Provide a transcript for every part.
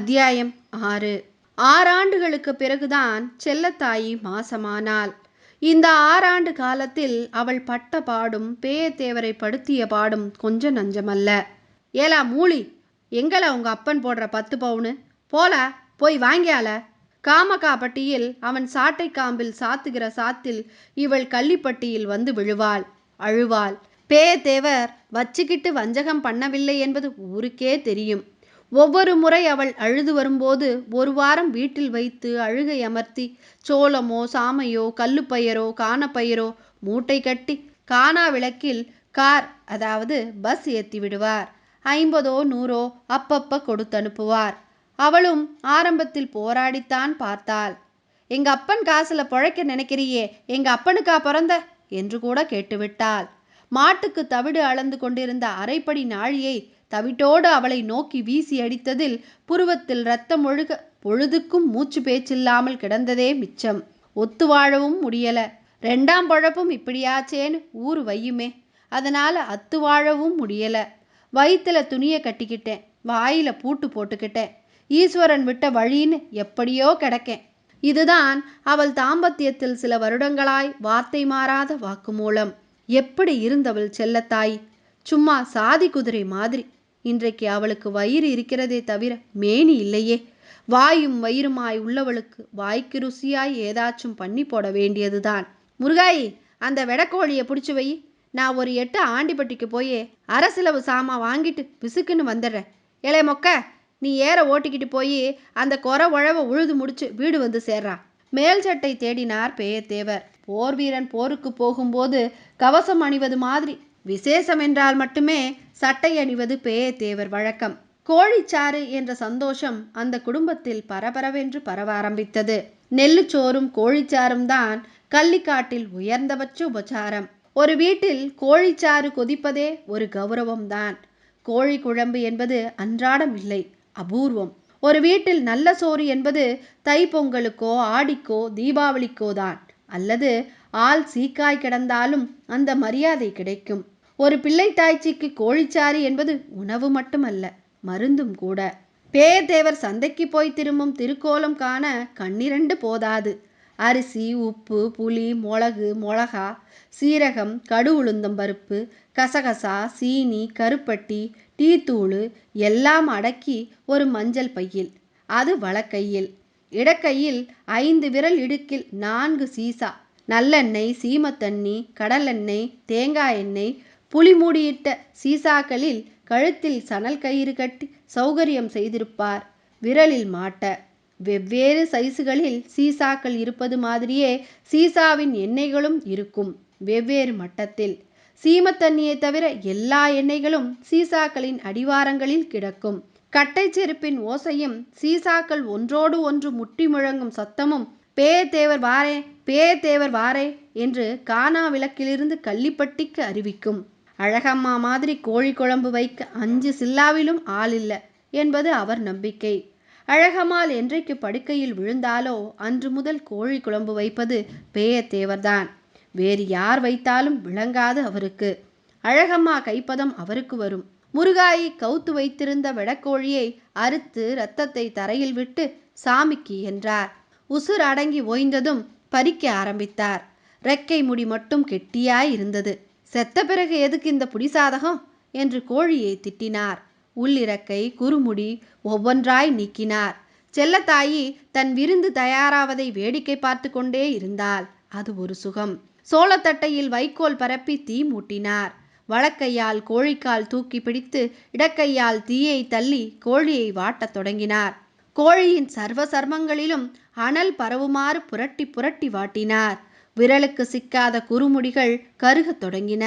அத்தியாயம் ஆறு. ஆறாண்டுகளுக்கு பிறகுதான் செல்லத்தாயி மாசமானாள். இந்த ஆறாண்டு காலத்தில் அவள் பட்ட பாடும் பேயத்தேவரை படுத்திய பாடும் கொஞ்சம் நஞ்சமல்ல. ஏலா மூளி எங்களை உங்க அப்பன் போடுற பத்து பவுனு? போல போய் வாங்கியால? காமகாப்பட்டியில் அவன் சாட்டை காம்பில் சாத்துகிற சாத்தில் இவள் கள்ளிப்பட்டியில் வந்து விழுவாள் அழுவாள். பேயத்தேவர் வச்சுக்கிட்டு வஞ்சகம் பண்ணவில்லை என்பது ஊருக்கே தெரியும். ஒவ்வொரு முறை அவள் அழுது வரும்போது ஒரு வாரம் வீட்டில் வைத்து அழுகை அமர்த்தி சோளமோ சாமையோ கல்லுப்பயிரோ காணப்பயிரோ மூட்டை கட்டி காணா விளக்கில் கார் அதாவது பஸ் ஏற்றி விடுவார். ஐம்பதோ நூறோ அப்பப்ப கொடுத்து அனுப்புவார். அவளும் ஆரம்பத்தில் போராடித்தான் பார்த்தாள். எங்க அப்பன் காசுல பொழைக்க நினைக்கிறியே எங்க அப்பனுக்கா பிறந்த? என்று கூட கேட்டுவிட்டாள். மாட்டுக்கு தவிடு அளந்து கொண்டிருந்த அரைப்படி நாழியை தவிட்டோடு அவளை நோக்கி வீசி அடித்ததில் புருவத்தில் ரத்தம் ஒழுக பொழுதுக்கும் மூச்சு பேச்சில்லாமல் கிடந்ததே மிச்சம். ஒத்து வாழவும் முடியல. ரெண்டாம் பழப்பும் இப்படியாச்சேன்னு ஊர் வையுமே. அதனால அத்து வாழவும் முடியல. வயிற்றுல துணியை கட்டிக்கிட்டேன். வாயில பூட்டு போட்டுக்கிட்டேன். ஈஸ்வரன் விட்ட வழின்னு எப்படியோ கிடக்கேன். இதுதான் அவள் தாம்பத்தியத்தில் சில வருடங்களாய் வார்த்தை மாறாத வாக்குமூலம். எப்படி இருந்தவள் செல்லத்தாய்? சும்மா சாதி குதிரை மாதிரி. இன்றைக்கு அவளுக்கு வயிறு இருக்கிறதே தவிர மேனி இல்லையே. வாயும் வயிறுமாய் உள்ளவளுக்கு வாய்க்கு ருசியாய் ஏதாச்சும் பண்ணி போட வேண்டியதுதான். முருகாயி அந்த வெடக்கோழியை பிடிச்சி வை. நான் ஒரு எட்டு ஆண்டிப்பட்டிக்கு போய் அரசிலவு சாமா வாங்கிட்டு பிசுக்குன்னு வந்துடுறேன். ஏலே மொக்க நீ ஏற ஓட்டிக்கிட்டு போய் அந்த கொர உழவை உழுது முடிச்சு வீடு வந்து சேர்றா. மேல் சட்டை தேடினார் பேயத்தேவர். போர் வீரன் போருக்கு போகும்போது கவசம் அணிவது மாதிரி விசேஷம் என்றால் மட்டுமே சட்டை அணிவது பேயத்தேவர் வழக்கம். கோழிச்சாறு என்ற சந்தோஷம் அந்த குடும்பத்தில் பரபரவென்று பரவ ஆரம்பித்தது. நெல்லுச்சோறும் கோழிச்சாரும் தான் கள்ளிக்காட்டில் உயர்ந்தபட்ச உபச்சாரம் ஒரு வீட்டில் கோழிச்சாறு கொதிப்பதே ஒரு கௌரவம்தான் கோழி குழம்பு என்பது அன்றாடம் இல்லை அபூர்வம். ஒரு வீட்டில் நல்ல சோறு என்பது தைப்பொங்கலுக்கோ ஆடிக்கோ தீபாவளிக்கோ தான். அல்லது ஆள் சீக்காய் கிடந்தாலும் அந்த மரியாதை கிடைக்கும். ஒரு பிள்ளை தாய்ச்சிக்கு கோழிச்சாறு என்பது உணவு மட்டுமல்ல மருந்தும் கூட. பேயத்தேவர் சந்தைக்கு போய் திரும்பும் திருக்கோலம் காண கண்ணிரண்டு போதாது. அரிசி உப்பு புளி மிளகு மிளகா சீரகம் கடு உளுந்தம் பருப்பு கசகசா சீனி கருப்பட்டி டீத்தூள் எல்லாம் அடக்கி ஒரு மஞ்சள் பையில். அது வலக்கையில். இடக்கையில் ஐந்து விரல் இடுக்கில் நான்கு சீசா. நல்லெண்ணெய் சீமத்தண்ணி கடலெண்ணெய் தேங்காய் எண்ணெய் புளி மூடியிட்ட சீசாக்களில் கழுத்தில் சணல் கயிறு கட்டி சௌகரியம் செய்திருப்பார். விரலில் மாட்ட. வெவ்வேறு சைஸுகளில் சீசாக்கள் இருப்பது மாதிரியே சீசாவின் எண்ணெய்களும் இருக்கும் வெவ்வேறு மட்டத்தில். சீமத்தண்ணியை தவிர எல்லா எண்ணெய்களும் சீசாக்களின் அடிவாரங்களில் கிடக்கும். கட்டை செருப்பின் ஓசையும் சீசாக்கள் ஒன்றோடு ஒன்று முட்டி முழங்கும் சத்தமும் பேயத்தேவர் வாரே பேயத்தேவர் வாரே என்று கானா விளக்கிலிருந்து கள்ளிப்பட்டிக்கு அறிவிக்கும். அழகம்மா மாதிரி கோழி குழம்பு வைக்க அஞ்சு சில்லாவிலும் ஆள் இல்லை என்பது அவர் நம்பிக்கை. அழகம்மாள் என்றைக்கு படுக்கையில் விழுந்தாலோ அன்று முதல் கோழி குழம்பு வைப்பது பேயத்தேவர்தான் வேறு யார் வைத்தாலும் விளங்காது அவருக்கு. அழகம்மா கைப்பதம் அவருக்கு வரும். முருகாயை கவுத்து வைத்திருந்த வெடக்கோழியை அறுத்து ரத்தத்தை தரையில் விட்டு சாமிக்கு என்றார். உசுர் அடங்கி ஓய்ந்ததும் பறிக்க ஆரம்பித்தார். ரெக்கை முடி மட்டும் கெட்டியாய் இருந்தது. செத்த பிறகு எதுக்கு இந்த புடிசாதகம் என்று கோழியை திட்டினார். உள்ளிறக்கை குறுமுடி ஒவ்வொன்றாய் நீக்கினார். செல்லத்தாயி தன் விருந்து தயாராவதை வேடிக்கை பார்த்து கொண்டே இருந்தாள். அது ஒரு சுகம். சோளத்தட்டையில் வைக்கோல் பரப்பி தீ மூட்டினார். வழக்கையால் கோழிக்கால் தூக்கி பிடித்து இடக்கையால் தீயை தள்ளி கோழியை வாட்டத் தொடங்கினார். கோழியின் சர்வ சர்மங்களிலும் அனல் பரவுமாறு புரட்டி புரட்டி வாட்டினார். விரலுக்கு சிக்காத குறுமுடிகள் கருகத் தொடங்கின.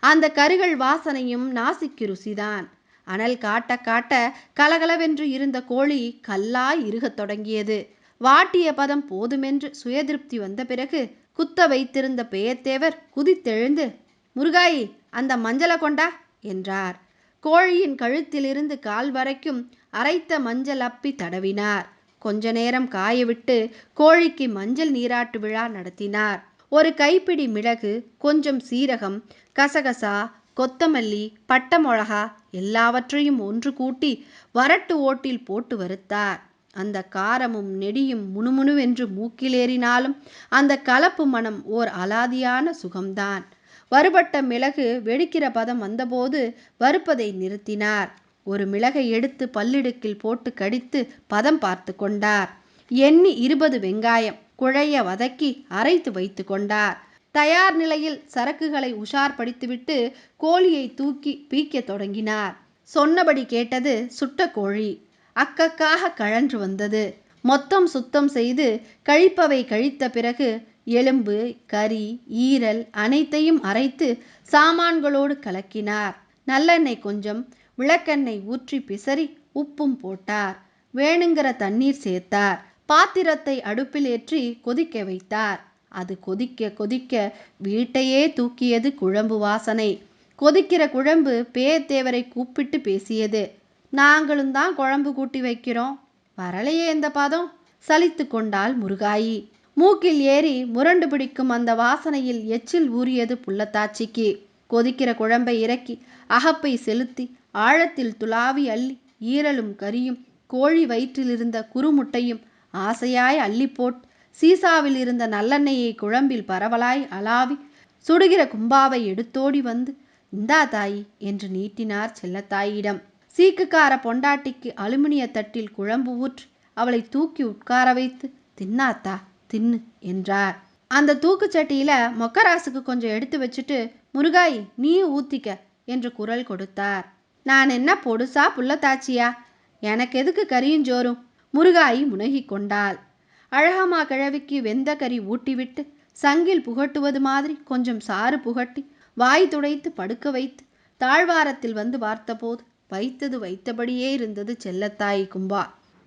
அந்த கருகள் வாசனையும் நாசிக்கு ருசிதான். அனல் காட்ட காட்ட கலகலவென்று இருந்த கோழி கல்லாய் இருகத் தொடங்கியது. வாட்டிய பதம் போதுமென்று சுயதிருப்தி வந்த பிறகு குத்த வைத்திருந்த பேயத்தேவர் குதித்தெழுந்து முருகாயி அந்த மஞ்சளை கொண்டா? என்றார். கோழியின் கழுத்திலிருந்து கால் வரைக்கும் அரைத்த மஞ்சள் அப்பி தடவினார். கொஞ்ச நேரம் காயவிட்டு கோழிக்கு மஞ்சள் நீராட்டு விழா நடத்தினார். ஒரு கைப்பிடி மிளகு கொஞ்சம் சீரகம் கசகசா கொத்தமல்லி பட்டை மிளகா எல்லாவற்றையும் ஒன்று கூட்டி வரட்டு ஓட்டில் போட்டு வறுத்தார். அந்த காரமும் நெடியும் முணுமுணுவென்று மூக்கிலேறினாலும் அந்த கலப்பு மனம் ஓர் அலாதியான சுகம்தான். வறுபட்ட மிளகு வெடிக்கிற பதம் வந்தபோது வறுப்பதை நிறுத்தினார். ஒரு மிளகை எடுத்து பல்லிடுக்கில் போட்டு கடித்து பதம் பார்த்து கொண்டார். எண்ணி இருபது வெங்காயம் குழைய வதக்கி அரைத்து வைத்து கொண்டார். தயார் நிலையில் சரக்குகளை உஷார் படித்துவிட்டு கோழியை தூக்கி பீக்கத் தொடங்கினார். சொன்னபடி கேட்டது சுட்ட கோழி. அக்கக்காக கழன்று வந்தது. மொத்தம் சுத்தம் செய்து கழிப்பவை கழித்த பிறகு எலும்பு கறி ஈரல் அனைத்தையும் அரைத்து சாமான்களோடு கலக்கினார். நல்லெண்ணெய் கொஞ்சம் விளக்கெண்ணெய் ஊற்றி பிசறி உப்பும் போட்டார். வேணுங்கிற தண்ணீர் சேர்த்தார். பாத்திரத்தை அடுப்பில் ஏற்றி கொதிக்க வைத்தார். அது கொதிக்க கொதிக்க வீட்டையே தூக்கியது குழம்பு வாசனை. கொதிக்கிற குழம்பு பேத்தேவரை கூப்பிட்டு பேசியது. நாங்களும் தான் குழம்பு கூட்டி வைக்கிறோம். வரலையே இந்த பதம் சலித்து கொண்டாள் முருகாயி. மூக்கில் ஏறி முரண்டு பிடிக்கும் அந்த வாசனையில் எச்சில் ஊறியது புள்ளத்தாச்சிக்கு. கொதிக்கிற குழம்பை இறக்கி அகப்பை செலுத்தி ஆழத்தில் துளாவி அள்ளி ஈரலும் கரியும் கோழி வயிற்றில் இருந்த குறுமுட்டையும் ஆசையாய் அள்ளிப்போட். சீசாவில் இருந்த நல்லெண்ணெயை குழம்பில் பரவலாய் அலாவி சுடுகிற கும்பாவை எடுத்தோடி வந்து இந்தா தாயி என்று நீட்டினார் செல்லத்தாயிடம். சீக்குக்கார பொண்டாட்டிக்கு அலுமினிய தட்டில் குழம்பு ஊற்றி அவளை தூக்கி உட்கார வைத்து தின்னாத்தா தின்னு என்றார். அந்த தூக்குச்சட்டியில மொக்கராசுக்கு கொஞ்சம் எடுத்து வச்சுட்டு முருகாய் நீ ஊத்திக்க என்று குரல் கொடுத்தார். நான் என்ன பொடுசா புள்ளத்தாச்சியா? எனக்கு எதுக்கு கரியும் ஜோறும் முருகாயி முனகிக் கொண்டாள். அழகம்மா கிழவிக்கு வெந்த கறி ஊட்டிவிட்டு சங்கில் புகட்டுவது மாதிரி கொஞ்சம் சாறு புகட்டி வாய் துடைத்து படுக்க வைத்து தாழ்வாரத்தில் வந்து பார்த்தபோது வைத்தது வைத்தபடியே இருந்தது செல்லத்தாய் கும்பா.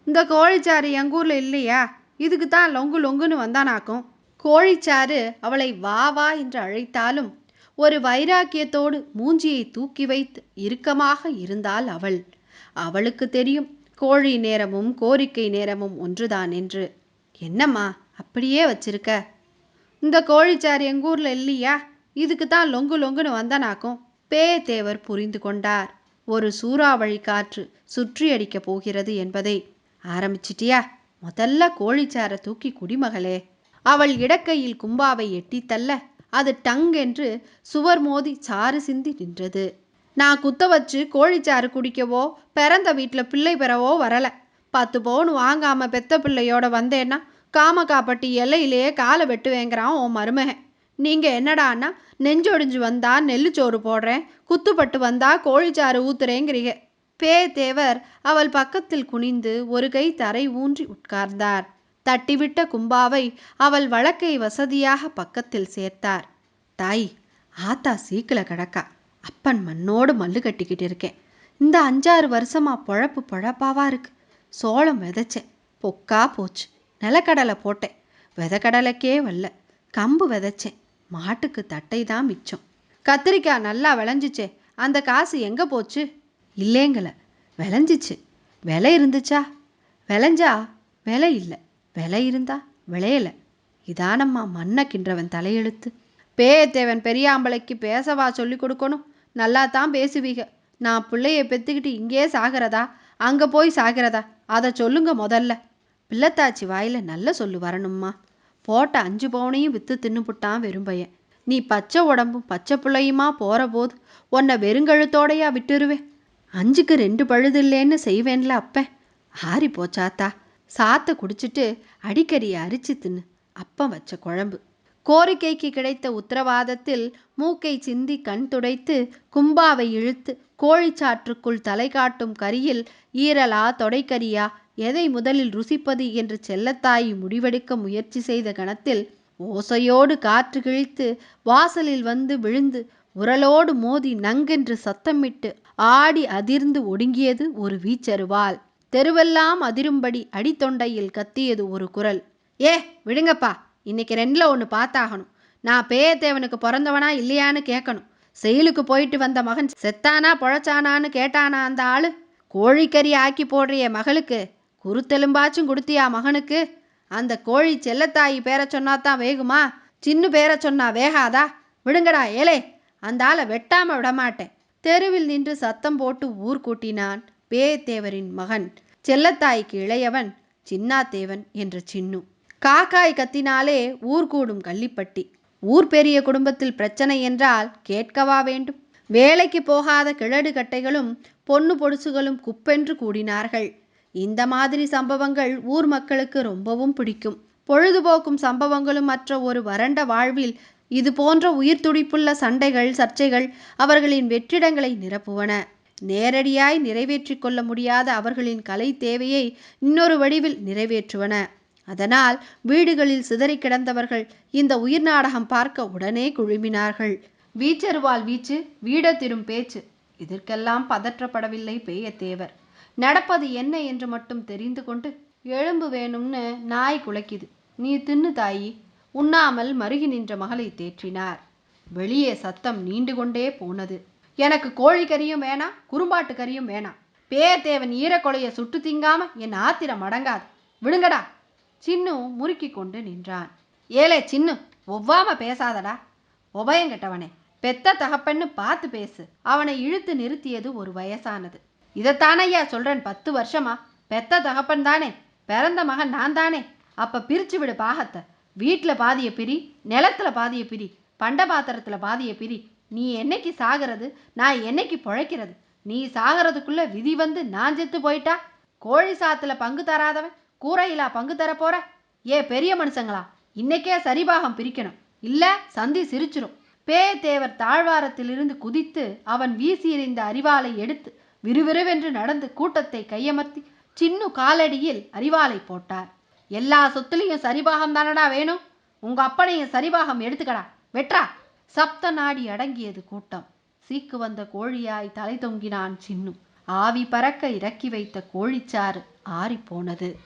இந்த கோழிச்சாறு எங்கூர்ல இல்லையா? இதுக்கு தான் லொங்கு லொங்குன்னு வந்தானாக்கும். கோழிச்சாறு அவளை வா வா என்று அழைத்தாலும் ஒரு வைராக்கியத்தோடு மூஞ்சியை தூக்கி வைத்து இறுக்கமாக இருந்தாள் அவள். அவளுக்கு தெரியும் கோழி நேரமும் கோரிக்கை நேரமும் ஒன்றுதான் என்று. என்னம்மா அப்படியே வச்சிருக்க? இந்த கோழிச்சாறு எங்கூர்ல இல்லையா? இதுக்கு தான் லொங்கு லொங்குன்னு வந்தனாக்கும் பேயத்தேவர் புரிந்து கொண்டார். ஒரு சூறாவளி காற்று சுற்றி அடிக்கப் போகிறது என்பதை. ஆரம்பிச்சிட்டியா? முதல்ல கோழிச்சார தூக்கி குடிமகளே. அவள் இடக்கையில் கும்பாவை எட்டித்தள்ள அது டங் என்று சுவர் மோதி சாறு சிந்தி நின்றது. நான் குத்த வச்சு கோழிச்சாறு குடிக்கவோ பிறந்த வீட்டில் பிள்ளை பெறவோ வரலை. பத்து பவுன் வாங்காம பெத்த பிள்ளையோட வந்தேன்னா காமக்காப்பட்டி எல்லையிலேயே காலை வெட்டுவேங்கிறான் உன் மருமகன். நீங்கள் என்னடான்னா நெஞ்சொடிஞ்சு வந்தா நெல்லுச்சோறு போடுறேன் குத்துப்பட்டு வந்தா கோழிச்சாறு ஊத்துறேங்கிறீங்க. பே தேவர் அவள் பக்கத்தில் குனிந்து ஒரு கை தரை ஊன்றி உட்கார்ந்தார். தட்டிவிட்ட கும்பாவை அவள் வழக்கை வசதியாக பக்கத்தில் சேர்த்தார். தாய் ஆத்தா சீக்கில கிடக்கா. அப்பன் மண்ணோடு மல்லு கட்டிக்கிட்டு இருக்கேன். இந்த அஞ்சாறு வருஷமா பொழப்பு பொழப்பாவா இருக்கு. சோளம் விதைச்சேன். பொக்கா போச்சு. நிலக்கடலை போட்டேன். விதக்கடலைக்கே வரல. கம்பு விதைச்சேன். மாட்டுக்கு தட்டை தான் மிச்சம். கத்திரிக்காய் நல்லா விளைஞ்சிச்சே. அந்த காசு எங்கே போச்சு? இல்லேங்கல. விளைஞ்சிச்சு. விலை இருந்துச்சா? விளைஞ்சா? விலை இல்லை. விலை இருந்தா? விளையல. இதானம்மா மண்ணை கின்றவன் தலையெழுத்து. பேயத்தேவன் பெரியாம்பளைக்கு பேசவா சொல்லி கொடுக்கணும்? நல்லா தான் பேசுவீங்க நான் பிள்ளைய பெற்றுக்கிட்டு இங்கேயே சாகிறதா? அங்கே போய் சாகிறதா? அதை சொல்லுங்க முதல்ல. பிள்ளத்தாச்சி வாயில் நல்ல சொல்லு வரணும்மா. போட்ட அஞ்சு பவுனையும் விற்று தின்னுபுட்டான் வெறும்பையன் நீ பச்சை உடம்பும் பச்சை பிள்ளையுமா போகிற போது உன்னை வெறுங்கழுத்தோடையா விட்டுருவேன் அஞ்சுக்கு ரெண்டு பழுது இல்லைன்னு செய்வேன்ல அப்ப. ஆறி போச்சாத்தா சாத்தை குடிச்சிட்டு அடிக்கடியை அரிச்சு தின்னு. அப்பம் வச்ச குழம்பு. கோரிக்கைக்கு கிடைத்த உத்தரவாதத்தில் மூக்கை சிந்தி கண் துடைத்து கும்பாவை இழுத்து கோழிச்சாற்றுக்குள் தலை காட்டும் கரியில் ஈரலா தொடைக்கரியா எதை முதலில் ருசிப்பது? என்று செல்லத்தாயி முடிவெடுக்க முயற்சி செய்த கணத்தில் ஓசையோடு காற்று கிழித்து வாசலில் வந்து விழுந்து உரலோடு மோதி நங்கென்று சத்தமிட்டு ஆடி அதிர்ந்து ஒடுங்கியது ஒரு வீச்சருவால் தெருவெல்லாம் அதிரும்படி அடித்தொண்டையில் கத்தியது ஒரு குரல் ஏ விடுங்கப்பா! இன்னைக்கு ரெண்டில் ஒன்று பார்த்தாகணும். நான் பேயத்தேவனுக்கு பிறந்தவனா இல்லையான்னு கேட்கணும். செயலுக்கு போயிட்டு வந்த மகன் செத்தானா பொழைச்சானான்னு கேட்டானா அந்த ஆளு? கோழிக்கறி ஆக்கி போடுறிய மகளுக்கு. குருத்தெலும்பாச்சும் கொடுத்தியா மகனுக்கு? அந்த கோழி செல்லத்தாயி பேரை சொன்னாதான் வேகுமா? சின்ன பேரை சொன்னா வேகாதா? விடுங்கடா ஏலே. அந்த ஆளை வெட்டாம விடமாட்டேன். தெருவில் நின்று சத்தம் போட்டு ஊர் கூட்டினான் பேயத்தேவரின் மகன். செல்லத்தாய்க்கு இளையவன் சின்னாத்தேவன் என்ற சின்னு. காக்காய் கத்தினாலே ஊர் கூடும் கள்ளிப்பட்டி. ஊர் பெரிய குடும்பத்தில் பிரச்சனை என்றால் கேட்கவா வேண்டும். வேலைக்கு போகாத கிழடு கட்டைகளும் பொண்ணு பொடுசுகளும் குப்பென்று கூடினார்கள். இந்த மாதிரி சம்பவங்கள் ஊர் மக்களுக்கு ரொம்பவும் பிடிக்கும். பொழுதுபோக்கும் சம்பவங்களும் மற்ற ஒரு வறண்ட வாழ்வில் இது போன்ற உயிர் துடிப்புள்ள சண்டைகள் சர்ச்சைகள் அவர்களின் வெற்றிடங்களை நிரப்புவன. நேரடியாய் நிறைவேற்றிக் கொள்ள முடியாத அவர்களின் கலை தேவையை இன்னொரு வடிவில் நிறைவேற்றுவன. அதனால் வீடுகளில் சிதறி கிடந்தவர்கள் இந்த உயிர் நாடகம் பார்க்க உடனே குழுமினார்கள். வீச்சருவால் வீச்சு வீடத்திரும் பேச்சு. இதற்கெல்லாம் பதற்றப்படவில்லை பேயத்தேவர். நடப்பது என்ன என்று மட்டும் தெரிந்து கொண்டு எலும்பு வேணும்னு நாய் குலைக்குது. நீ தின்னு தாயி. உண்ணாமல் மருகி நின்ற மகளை தேற்றினார். வெளியே சத்தம் நீண்டு கொண்டே போனது. எனக்கு கோழி கறியும் வேணாம் குறும்பாட்டு கறியும் வேணாம் பேயத்தேவன் ஈரக்கொலையை சுட்டு திங்காம என் ஆத்திரம் அடங்காது. விடுங்கடா சின்னு முறுக்கி கொண்டு நின்றான். ஏலே சின்னு ஒவ்வாம பேசாதடா. உபயங்கெட்டவனே பெத்த தகப்பன்னு பார்த்து பேசு. அவனை இழுத்து நிறுத்தியது ஒரு வயசானது. இதைத்தானையா சொல்றேன் பத்து வருஷமா? பெத்த தகப்பன் தானே? பிறந்த மகன் நான் தானே? அப்ப பிரிச்சு விடு பாகத்தை. வீட்டில் பாதிய பிரி நிலத்துல பாதிய பிரி பண்ட பாத்திரத்துல பாதிய பிரி. நீ என்னைக்கு சாகிறது? நான் என்னைக்கு பிழைக்கிறது? நீ சாகிறதுக்குள்ள விதி வந்து நான் செத்து போயிட்டா? கோழி சாத்துல பங்கு தராதவன் கூரையிலா பங்கு தரப்போற போற? ஏ பெரிய மனுஷங்களா? இன்னைக்கே சரிபாகம் பிரிக்கணும். இல்ல சந்தி சிரிச்சிரும். பேயத்தேவர் தாழ்வாரத்திலிருந்து குதித்து அவன் வீசி எறிந்த அரிவாளை எடுத்து விறுவிறுவென்று நடந்து கூட்டத்தை கையமர்த்தி சின்னு காலடியில் அரிவாளை போட்டார். எல்லா சொத்துலையும் சரிபாகம் தானடா வேணும்? உங்க அப்பனையும் சரிபாகம் எடுத்துக்கடா. வெட்றா. சப்த நாடி அடங்கியது கூட்டம். சீக்கு வந்த கோழியாய் தலை தொங்கினான் சின்னு. ஆவி பறக்க இறக்கி வைத்த கோழிச்சாறு. ஆறிப்போனது.